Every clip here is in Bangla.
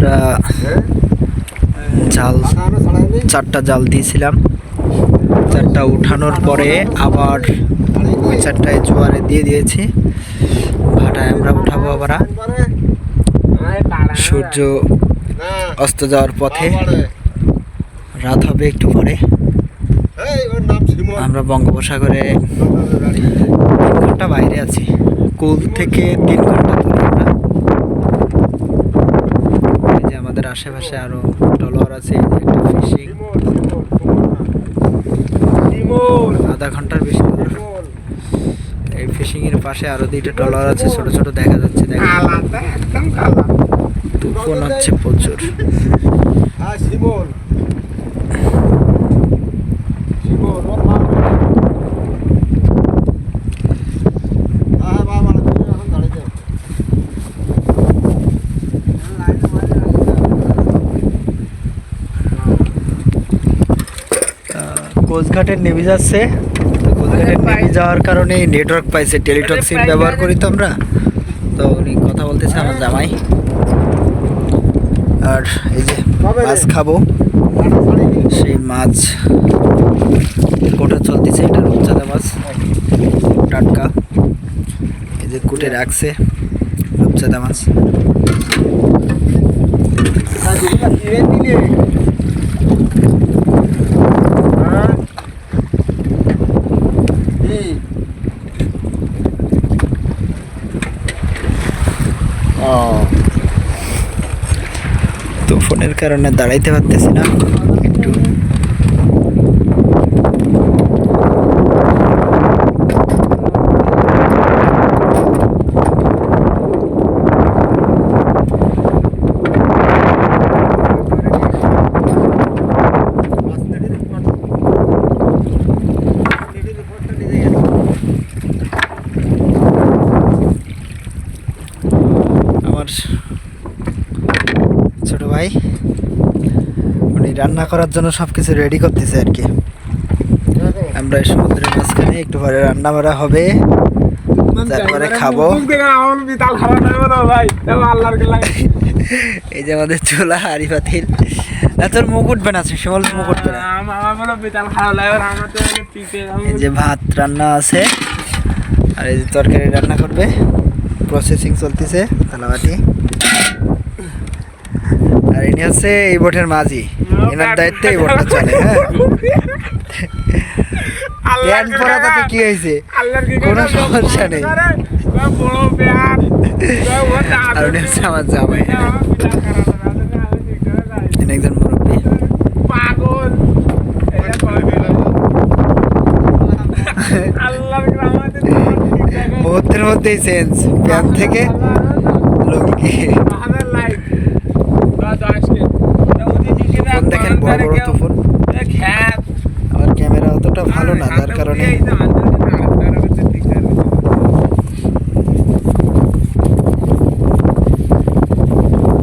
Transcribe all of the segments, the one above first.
আমরা জাল, চারটা জাল দিয়েছিলাম। চারটা উঠানোর পরে আবার ওই চারটায় জোয়ারে দিয়ে দিয়েছি। ভাটায় আমরা উঠাবো আবার। সূর্য অস্ত যাওয়ার পথে। রাত হবে একটু পরে। আমরা বঙ্গোপসাগরে তিন ঘণ্টা বাইরে আছি। কুল থেকে তিন ঘণ্টা দূরে আমরা এই যে আমাদের আশেপাশে আরও ডলার আছে একটা ফিশিং। আধা ঘণ্টার বেশি এই ফিশিং এর পাশে আরও দুইটা ডলার আছে ছোট ছোট দেখা যাচ্ছে দেখা তুফান হচ্ছে প্রচুর। কোচঘাটে নেমে যাচ্ছে। তো কোচঘাটে নেমে যাওয়ার কারণে নেটওয়ার্ক পাইছে টেলিটক সিম ব্যবহার করি তো আমরা। তো উনি কথা বলতেছে আমার জামাই। আর এই যে মাছ খাব। সেই মাছ কোটা চলতেছে এটা রূপচাঁদা মাছ। টাটকা। এই যে কুটে রাখছে রূপচাঁদা মাছ। তো ফোনের কারণে দাঁড়াইতে পারতেছি না। একটু আমার ছোট ভাই উনি রান্না করার জন্য সব কিছু রেডি করতেছে আর কি। আমরা সমুদ্রের মাঝখানে একটু পরে রান্না বাড়া হবে। তারপরে খাব। এই যে আমাদের চুলা, হাড়ি, পাতিল। তোর মুখ উঠবে না, শিমল মুখ উঠবে এই যে ভাত রান্না আছে, আর এই যে তরকারি রান্না করবে। প্রসেসিং চলতেছে, থালাবাটি। ইনি হচ্ছে এই বোটের মাঝি। এনার দায়িত্বে এই বোটটা চলে হ্যাঁ। প্যান্ট পরা তাতে কি হয়েছে? কোনো সমস্যা নেই। আর উনি হচ্ছে আমার জামাই। ইনি একজন মুরব্বী। মুহূর্তের মধ্যেই চেঞ্জ প্যান্ট থেকে লুঙ্গি তুফান দেখেন বড় বড় তুফান আমার ক্যামেরা অতটা ভালো না যার কারণে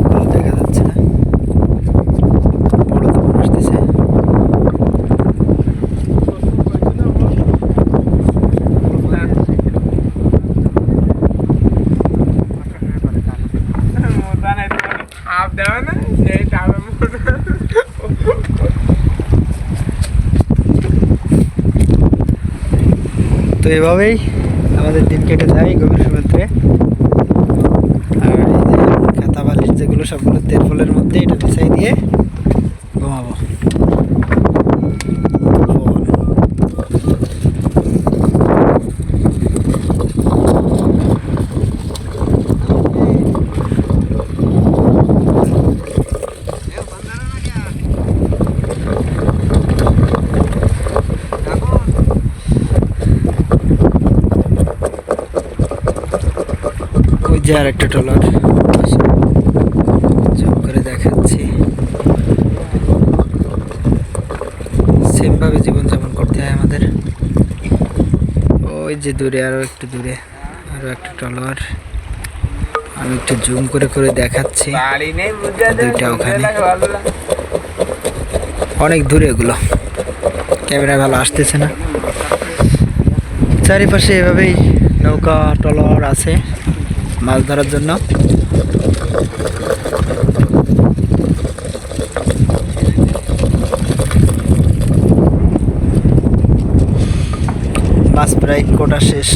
ভালো দেখা যাচ্ছে না বড় তুফান আসতেছে তো এভাবেই আমাদের দিন কেটে যায় গভীর সমুদ্রে আর খাতা বালিশ যেগুলো সবগুলো তেরফলের মধ্যে, এটা বিছাই দিয়ে ঘুমাবো ওই যে আর একটা ট্রলার। জুম করে দেখাচ্ছি। সেমভাবে জীবনযাপন করতে হয় আমাদের। ওই যে দূরে আরও একটু দূরে আরও একটা ট্রলার। আমি একটু জুম করে করে দেখাচ্ছি। দুইটা ওখানে। অনেক দূরে এগুলো। ক্যামেরা ভালো আসতেছে না। চারিপাশে এভাবেই নৌকা, ট্রলার আছে। মাছ ধরার জন্য। মাছ প্রায় কোটা শেষ।